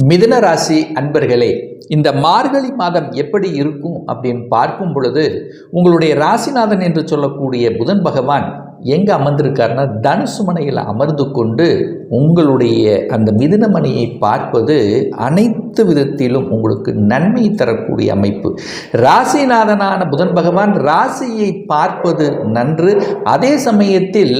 மிதுன ராசி அன்பர்களே இந்த மார்கழி மாதம் எப்படி இருக்கும் அப்படின்னு பார்க்கும் பொழுது உங்களுடைய ராசிநாதன் என்று சொல்லக்கூடிய புதன் பகவான் எங்கே அமர்ந்திருக்காருன்னா தனுசுமனையில் அமர்ந்து கொண்டு உங்களுடைய அந்த மிதுனமணியை பார்ப்பது அனைத்து விதத்திலும் உங்களுக்கு நன்மை தரக்கூடிய அமைப்பு. ராசிநாதனான புதன் பகவான் ராசியை பார்ப்பது நன்று. அதே சமயத்தில்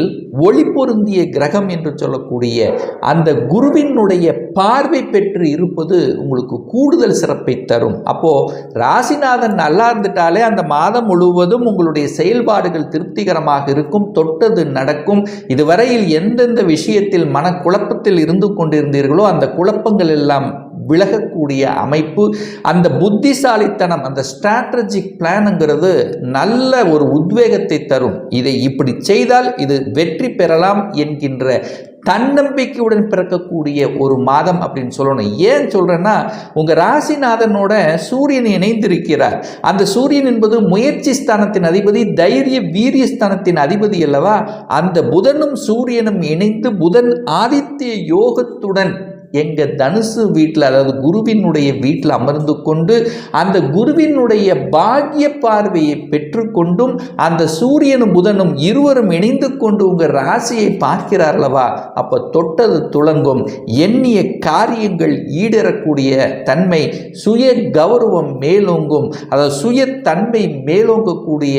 ஒளி பொருந்திய கிரகம் என்று சொல்லக்கூடிய அந்த குருவினுடைய பார்வை பெற்று இருப்பது உங்களுக்கு கூடுதல் சிறப்பை தரும். அப்போது ராசிநாதன் நல்லா இருந்துட்டாலே அந்த மாதம் முழுவதும் உங்களுடைய செயல்பாடுகள் திருப்திகரமாக இருக்கும் தொட்டது நடக்கும். இதுவரையில் எந்தெந்த விஷயத்தில் மன குழப்பத்தில் இருந்து கொண்டிருந்தீர்களோ அந்த குழப்பங்கள் எல்லாம் விலகக்கூடிய அமைப்பு அந்த புத்திசாலித்தனம் அந்த ஸ்ட்ராட்டஜிக் பிளானுங்கிறது நல்ல ஒரு உத்வேகத்தை தரும். இதை இப்படி செய்தால் இது வெற்றி பெறலாம் என்கின்ற தன்னம்பிக்கையுடன் பிறக்கக்கூடிய ஒரு மாதம் அப்படின்னு சொல்லணும். ஏன் சொல்கிறேன்னா உங்கள் ராசிநாதனோட சூரியன் இணைந்திருக்கிறார். அந்த சூரியன் என்பது முயற்சி ஸ்தானத்தின் அதிபதி தைரிய வீரிய ஸ்தானத்தின் அதிபதி அல்லவா? அந்த புதனும் சூரியனும் இணைந்து புதன் ஆதித்ய யோகத்துடன் எங்கள் தனுசு வீட்டில் அதாவது குருவினுடைய வீட்டில் அமர்ந்து கொண்டு அந்த குருவினுடைய பாக்கிய பார்வையை பெற்றுக்கொண்டும் அந்த சூரியனும் புதனும் இருவரும் இணைந்து கொண்டு உங்கள் ராசியை பார்க்கிறார்களவா அப்போ தொட்டது துளங்கும். எண்ணிய காரியங்கள் ஈடேறக்கூடிய தன்மை சுய கௌரவம் மேலோங்கும். அதாவது சுய தன்மை மேலோங்கக்கூடிய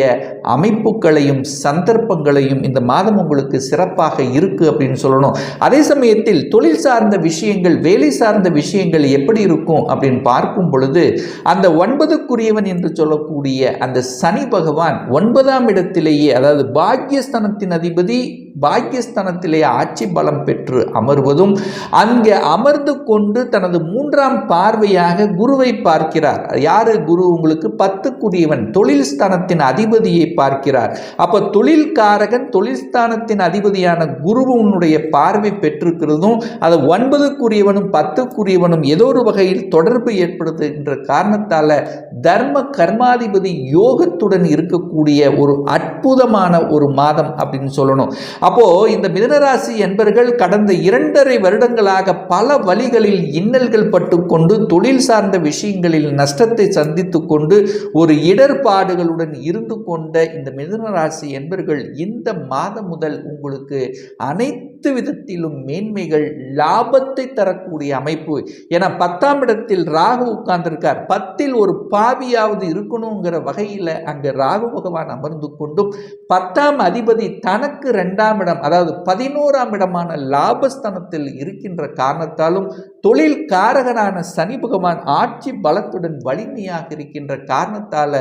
அமைப்புகளையும் சந்தர்ப்பங்களையும் இந்த மாதம் உங்களுக்கு சிறப்பாக இருக்குது அப்படின்னு சொல்லணும். அதே சமயத்தில் தொழில் சார்ந்த விஷயங்கள் விஷயங்கள் வேலை சார்ந்த விஷயங்கள் எப்படி இருக்கும் அப்படின்னு பார்க்கும் பொழுது அந்த ஒன்பதுக்குரியவன் என்று சொல்லக்கூடிய அந்த சனி பகவான் ஒன்பதாம் இடத்திலேயே அதாவது பாக்கியஸ்தானத்தின் அதிபதி பாக்கியஸ்தானத்திலே ஆட்சி பலம் பெற்று அமர்வதும் அங்கே அமர்ந்து கொண்டு தனது மூன்றாம் பார்வையாக குருவை பார்க்கிறார். யாரு? குரு உங்களுக்கு பத்துக்குரியவன் தொழில் ஸ்தானத்தின் அதிபதியை பார்க்கிறார். அப்போ தொழில்காரகன் தொழில் ஸ்தானத்தின் அதிபதியான குருவனுடைய பார்வை பெற்றிருக்கிறதும் அது ஒன்பதுக்குரிய ஒன்பதுக்குரியவனும் பத்துக்குரியவனும் ஏதோ ஒரு வகையில் தொடர்பு ஏற்படுத்துகின்ற காரணத்தால் தர்ம கர்மாதிபதி யோகத்துடன் இருக்கக்கூடிய ஒரு அற்புதமான ஒரு மாதம் அப்படின்னு சொல்லணும். அப்போ இந்த மிதனராசி என்பர்கள் கடந்த இரண்டரை வருடங்களாக பல வழிகளில் இன்னல்கள் பட்டு கொண்டு தொழில் சார்ந்த விஷயங்களில் நஷ்டத்தை சந்தித்து கொண்டு ஒரு இடர்பாடுகளுடன் இருந்து கொண்ட இந்த மிதனராசி என்பர்கள் இந்த மாதம் முதல் உங்களுக்கு அனைத்து விதத்திலும் மேன்மைகள் லாபத்தை தரக்கூடிய அமைப்பு. என பத்தாம் இடத்தில் ராகு உட்கார்ந்திருக்கார். பத்தில் ஒரு பாவியாவது இருக்கணுங்கிற வகையில் அங்கே ராகு பகவான் அமர்ந்து கொண்டும் பத்தாம் அதிபதி தனக்கு ரெண்டாம் இடம் அதாவது பதினோராம் இடமான லாபஸ்தனத்தில் இருக்கின்ற காரணத்தாலும் தொழில் காரகனான சனி பகவான் ஆட்சி பலத்துடன் வலிமையாக இருக்கின்ற காரணத்தால்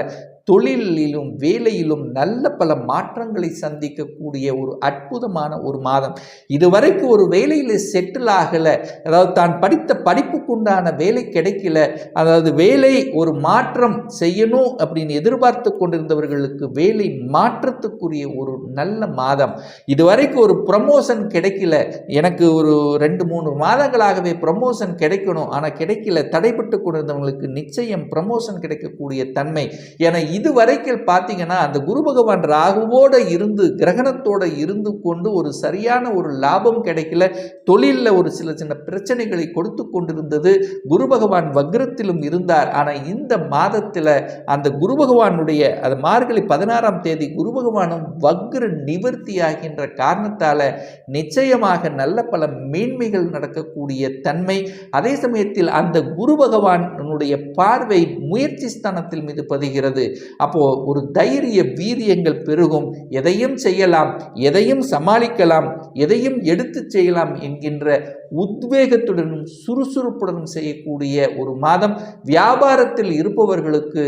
தொழிலிலும் வேலையிலும் நல்ல பல மாற்றங்களை சந்திக்கக்கூடிய ஒரு அற்புதமான ஒரு மாதம். இதுவரைக்கும் ஒரு வேலையில் செட்டில் ஆகலை. அதாவது தான் படித்த படிப்புக்குண்டான வேலை கிடைக்கல. அதாவது வேலை ஒரு மாற்றம் செய்யணும் அப்படின்னு எதிர்பார்த்து கொண்டிருந்தவர்களுக்கு வேலை மாற்றத்துக்குரிய ஒரு நல்ல மாதம். இதுவரைக்கும் ஒரு ப்ரமோஷன் கிடைக்கல. எனக்கு ஒரு ரெண்டு மூணு மாதங்களாகவே ப்ரமோஷன் கிடைக்கணும். ஆனால் கிடைக்கல. தடைப்பட்டு கொண்டிருந்தவங்களுக்கு நிச்சயம் ப்ரமோஷன் கிடைக்கக்கூடிய தன்மை. என இது வரைக்கும் பார்த்தீங்கன்னா அந்த குரு பகவான் ராகுவோடு இருந்து கிரகணத்தோடு இருந்து கொண்டு ஒரு சரியான ஒரு லாபம் கிடைக்கல. தொழிலில் ஒரு சில சின்ன பிரச்சனைகளை கொடுத்து கொண்டிருந்தது. குரு பகவான் வக்ரத்திலும் இருந்தார். ஆனால் இந்த மாதத்தில் அந்த குரு பகவானுடைய அது மார்கழி பதினாறாம் தேதி குரு பகவானும் வக்ர நிவர்த்தி ஆகின்ற காரணத்தால் நிச்சயமாக நல்ல பல மேன்மைகள் நடக்கக்கூடிய தன்மை. அதே சமயத்தில் அந்த குரு பகவானுடைய பார்வை முயற்சி ஸ்தானத்தில் மீது பதிகிறது. அப்போ ஒரு தைரிய வீரியங்கள் பெருகும். எதையும் செய்யலாம் எதையும் சமாளிக்கலாம் எதையும் எடுத்து செய்யலாம் என்கின்ற உத்வேகத்துடனும் சுறுசுறுப்புடனும் செய்யக்கூடிய ஒரு மாதம். வியாபாரத்தில் இருப்பவர்களுக்கு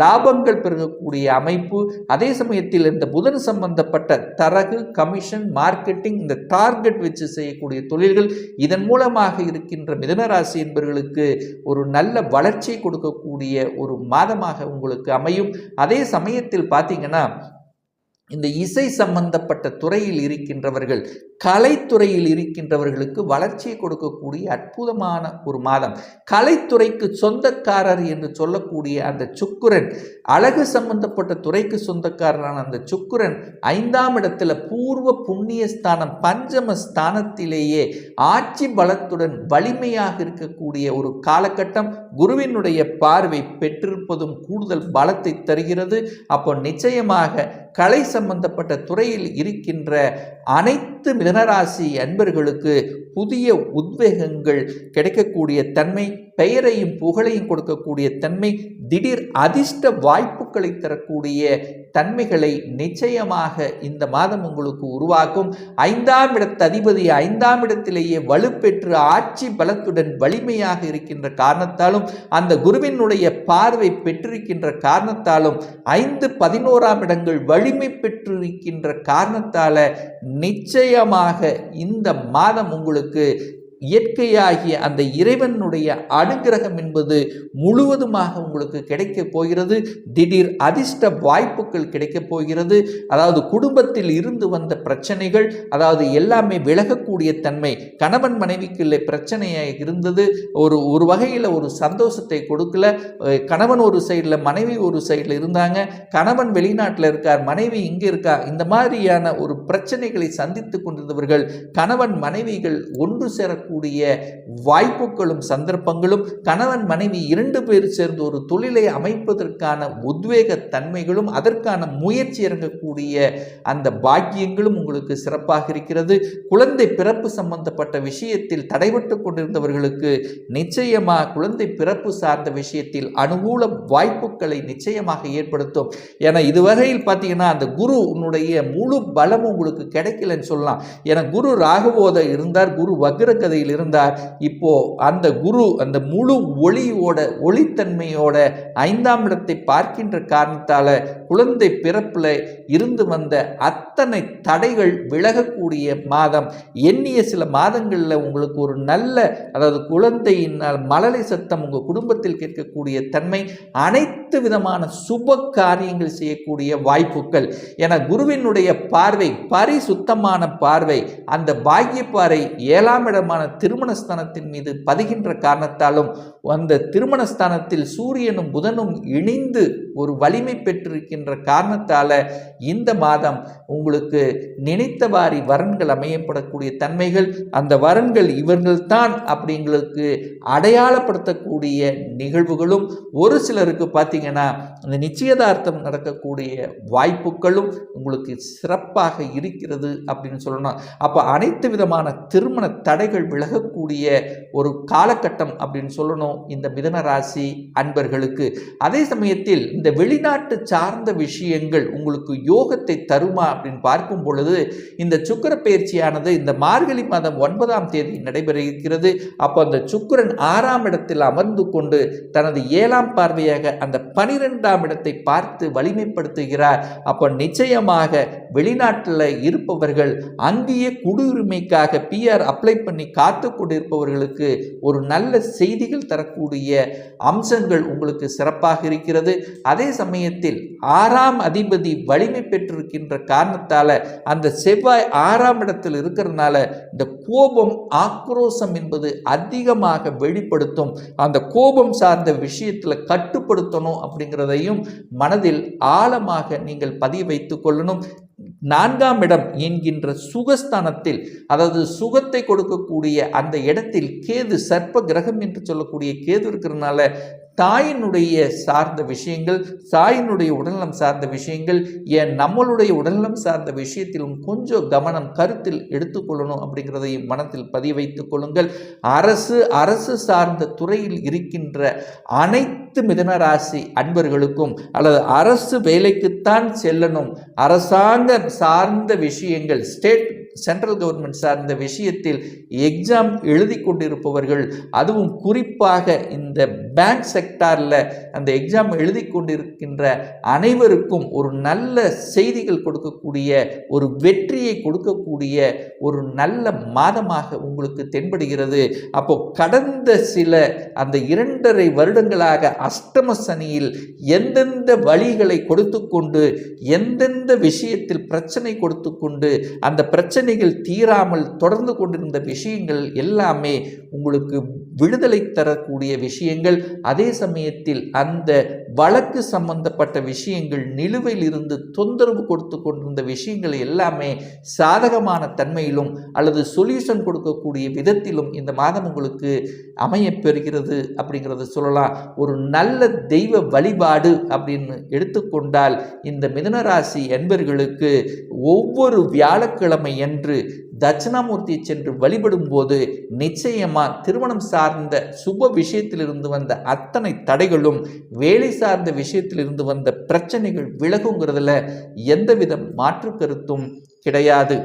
லாபங்கள் பெருகக்கூடிய அமைப்பு. அதே சமயத்தில் இந்த புதன் சம்பந்தப்பட்ட தரகு கமிஷன் மார்க்கெட்டிங் இந்த டார்கெட் வச்சு செய்யக்கூடிய தொழில்கள் இதன் மூலமாக இருக்கின்ற மிதனராசி என்பவர்களுக்கு ஒரு நல்ல வளர்ச்சி கொடுக்கக்கூடிய ஒரு மாதமாக உங்களுக்கு அமையும். அதே சமயத்தில் பார்த்தீங்கன்னா இந்த இசை சம்பந்தப்பட்ட துறையில் இருக்கின்றவர்கள் கலைத்துறையில் இருக்கின்றவர்களுக்கு வளர்ச்சியை கொடுக்கக்கூடிய அற்புதமான ஒரு மாதம். கலைத்துறைக்கு சொந்தக்காரர் என்று சொல்லக்கூடிய அந்த சுக்குரன் அழகு சம்பந்தப்பட்ட துறைக்கு சொந்தக்காரரான அந்த சுக்குரன் ஐந்தாம் இடத்துல பூர்வ புண்ணிய ஸ்தானம் பஞ்சம ஸ்தானத்திலேயே ஆட்சி பலத்துடன் வலிமையாக இருக்கக்கூடிய ஒரு காலகட்டம் குருவினுடைய பார்வை பெற்றிருப்பதும் கூடுதல் பலத்தை தருகிறது. அப்போ நிச்சயமாக கலை சம்பந்தப்பட்ட துறையில் இருக்கின்ற அனைத்து மிதனராசி அன்பர்களுக்கு புதிய உத்வேகங்கள் கிடைக்கக்கூடிய தன்மை பெயரையும் புகழையும் கொடுக்கக்கூடிய தன்மை திடீர் அதிர்ஷ்ட வாய்ப்புகளை தரக்கூடிய தன்மைகளை நிச்சயமாக இந்த மாதம் உங்களுக்கு உருவாக்கும். ஐந்தாம் இடத்த அதிபதி ஐந்தாம் இடத்திலேயே வலுப்பெற்று ஆட்சி பலத்துடன் வலிமையாக இருக்கின்ற காரணத்தாலும் அந்த குருவினுடைய பார்வை பெற்றிருக்கின்ற காரணத்தாலும் ஐந்து பதினோராம் இடங்கள் வலிமை பெற்றிருக்கின்ற காரணத்தால நிச்சயமாக இந்த மாதம் உங்களுக்கு இயற்கையாகிய அந்த இறைவனுடைய அனுகிரகம் என்பது முழுவதுமாக உங்களுக்கு கிடைக்கப் போகிறது. திடீர் அதிர்ஷ்ட வாய்ப்புகள் கிடைக்கப் போகிறது. அதாவது குடும்பத்தில் இருந்து வந்த பிரச்சனைகள் அதாவது எல்லாமே விலகக்கூடிய தன்மை கணவன் மனைவிக்குள்ளே பிரச்சனையாக இருந்தது. ஒரு ஒரு வகையில் ஒரு சந்தோஷத்தை கொடுக்கல. கணவன் ஒரு சைடில் மனைவி ஒரு சைடில் இருந்தாங்க. கணவன் வெளிநாட்டில் இருக்கார் மனைவி இங்கே இருக்கா இந்த மாதிரியான ஒரு பிரச்சனைகளை சந்தித்து கொண்டிருந்தவர்கள் கணவன் மனைவிகள் ஒன்று சேரக்கூடிய வாய்ப்புகளும் சந்தர்ப்பங்களும் கணவன் மனைவி இரண்டு பேர் சேர்ந்து ஒரு தொழிலை அமைப்பதற்கான உத்வேக தன்மைகளும் அதற்கான முயற்சி இறங்கக்கூடிய அந்த பாக்கியங்களும் உங்களுக்கு சிறப்பாக இருக்கிறது. குழந்தை பிறப்பு சம்பந்தப்பட்ட விஷயத்தில் தடைபட்டு கொண்டிருந்தவர்களுக்கு நிச்சயமாக குழந்தை பிறப்பு சார்ந்த விஷயத்தில் அனுகூல வாய்ப்புகளை நிச்சயமாக ஏற்படுத்தும். ஏன்னா இதுவரையில் பார்த்தீங்கன்னா அந்த குரு உன்னுடைய முழு பலம் உங்களுக்கு கிடைக்கலன்னு சொல்லலாம். ஏன்னா குரு ராகுவோத இருந்தார். குரு நிலையில் இருந்தார் இப்போ அந்த குரு அந்த முழு ஒளியோட ஒளித்தன்மையோட ஐந்தாம் இடத்தை பார்க்கின்ற காரணத்தால குழந்தை பிறப்புல இருந்து வந்த அத்தனை தடைகள் விலகக்கூடிய மாதம். எண்ணிய சில மாதங்களில் உங்களுக்கு ஒரு நல்ல அதாவது குழந்தையினால் மழலை சத்தம் உங்கள் குடும்பத்தில் கேட்கக்கூடிய தன்மை அனைத்து விதமான சுப காரியங்கள் செய்யக்கூடிய வாய்ப்புகள். என குருவினுடைய பார்வை பரிசுத்தமான பார்வை அந்த பாக்கியப்பாறை ஏழாம் இடமான திருமணஸ்தானத்தின் மீது பதிகின்ற காரணத்தாலும் அந்த திருமணஸ்தானத்தில் சூரியனும் புதனும் இணைந்து ஒரு வலிமை பெற்றிருக்கின்ற காரணத்தால இந்த மாதம் உங்களுக்கு நினைத்தவாரி வரன்கள் அமையப்படக்கூடிய தன்மைகள் அந்த வரன்கள் இவர்கள்தான் அப்படிங்களுக்கு அடையாளப்படுத்தக்கூடிய நிகழ்வுகளும் ஒரு சிலருக்கு பார்த்தீங்கன்னா அந்த நிச்சயதார்த்தம் நடக்கக்கூடிய வாய்ப்புகளும் உங்களுக்கு சிறப்பாக இருக்கிறது அப்படின்னு சொல்லணும். அப்போ அனைத்து விதமான திருமண தடைகள் விலகக்கூடிய ஒரு காலகட்டம் அப்படின்னு சொல்லணும் இந்த மிதன ராசி அன்பர்களுக்கு. அதே சமயத்தில் இந்த வெளிநாட்டு சார்ந்த விஷயங்கள் உங்களுக்கு யோகத்தை தருமா அப்படின்னு பார்க்கும் பொழுது இந்த சுக்கர பயிற்சியானது இந்த மார்கழி மாதம் ஒன்பதாம் தேதி நடைபெற இருக்கிறது அப்போ அந்த சுக்கிரன் ஆறாம் இடத்தில் அமர்ந்து கொண்டு தனது ஏழாம் பார்வையாக அந்த பனிரெண்டாம் இடத்தை பார்த்து வலிமைப்படுத்துகிறார். அப்போ நிச்சயமாக வெளிநாட்டில் இருப்பவர்கள் அங்கேயே குடியுரிமைக்காக பிஆர் அப்ளை பண்ணி காத்து கொண்டிருப்பவர்களுக்கு ஒரு நல்ல செய்திகள் தரக்கூடிய அம்சங்கள் உங்களுக்கு சிறப்பாக இருக்கிறது. அதே சமயத்தில் ஆறாம் அதிபதி வலிமை பெற்றிருக்கின்ற காரணத்தால் அந்த செவ்வாய் ஆறாம் இடத்தில் இருக்கிறதுனால இந்த கோபம் ஆக்ரோசம் என்பது அதிகமாக வெளிப்படுத்தும். அந்த கோபம் சார்ந்த விஷயத்தில் கட்டுப்படுத்தணும் அப்படிங்கிறதையும் மனதில் ஆழமாக நீங்கள் பதிய வைத்துக் கொள்ளணும். நான்காம் இடம் என்கின்ற சுகஸ்தானத்தில் அதாவது சுகத்தை கொடுக்கக்கூடிய அந்த இடத்தில் கேது சர்ப்ப கிரகம் என்று சொல்லக்கூடிய கேது இருக்கிறதுனால தாயினுடைய சார்ந்த விஷயங்கள் தாயினுடைய உடல்நலம் சார்ந்த விஷயங்கள் ஏன் நம்மளுடைய உடல்நலம் சார்ந்த விஷயத்திலும் கொஞ்சம் கவனம் கருத்தில் எடுத்துக்கொள்ளணும் அப்படிங்கிறதையும் மனத்தில் பதிய வைத்துக் கொள்ளுங்கள். அரசு அரசு சார்ந்த துறையில் இருக்கின்ற அனைத்து மிதனராசி அன்பர்களுக்கும் அல்லது அரசு வேலைக்குத்தான் செல்லணும். அரசாங்க சார்ந்த விஷயங்கள் ஸ்டேட் சென்ட்ரல் கவர்மெண்ட் சார்ந்த விஷயத்தில் எக்ஸாம் எழுதி கொண்டிருப்பவர்கள் அதுவும் குறிப்பாக இந்த பேங்க் செக்டாரில் அந்த எக்ஸாம் எழுதி கொண்டிருக்கின்ற அனைவருக்கும் ஒரு நல்ல செய்திகள் கொடுக்கக்கூடிய ஒரு வெற்றியை கொடுக்கக்கூடிய ஒரு நல்ல மாதமாக உங்களுக்கு தென்படுகிறது. அப்போ கடந்த சில அந்த இரண்டரை வருடங்களாக அஷ்டம சனியில் எந்தெந்த வழிகளை கொடுத்து கொண்டு எந்தெந்த விஷயத்தில் பிரச்சனை கொடுத்து கொண்டு அந்த பிரச்சனை பிரச்சனைகள் தீராமல் தொடர்ந்து கொண்டிருந்த விஷயங்கள் எல்லாமே உங்களுக்கு விடுதலை தரக்கூடிய விஷயங்கள். அதே சமயத்தில் அந்த வழக்கு சம்பந்தப்பட்ட விஷயங்கள் நிலுவையில் இருந்து தொந்தரவு கொடுத்து கொண்டிருந்த விஷயங்கள் எல்லாமே சாதகமான தன்மையிலும் அல்லது சொல்யூஷன் கொடுக்கக்கூடிய விதத்திலும் இந்த மாதம் உங்களுக்கு அமையப்பெறுகிறது அப்படிங்கிறத சொல்லலாம். ஒரு நல்ல தெய்வ வழிபாடு அப்படின்னு எடுத்துக்கொண்டால் இந்த மிதனராசி என்பர்களுக்கு ஒவ்வொரு வியாழக்கிழமை என்று தட்சிணாமூர்த்தி சென்று வழிபடும் போது நிச்சயமா திருமணம் சார்ந்த சுப விஷயத்திலிருந்து வந்த அத்தனை தடைகளும் வேலை சார்ந்த விஷயத்திலிருந்து வந்த பிரச்சனைகள் விலகுங்கிறதுல எந்தவித மாற்று கருத்தும் கிடையாது.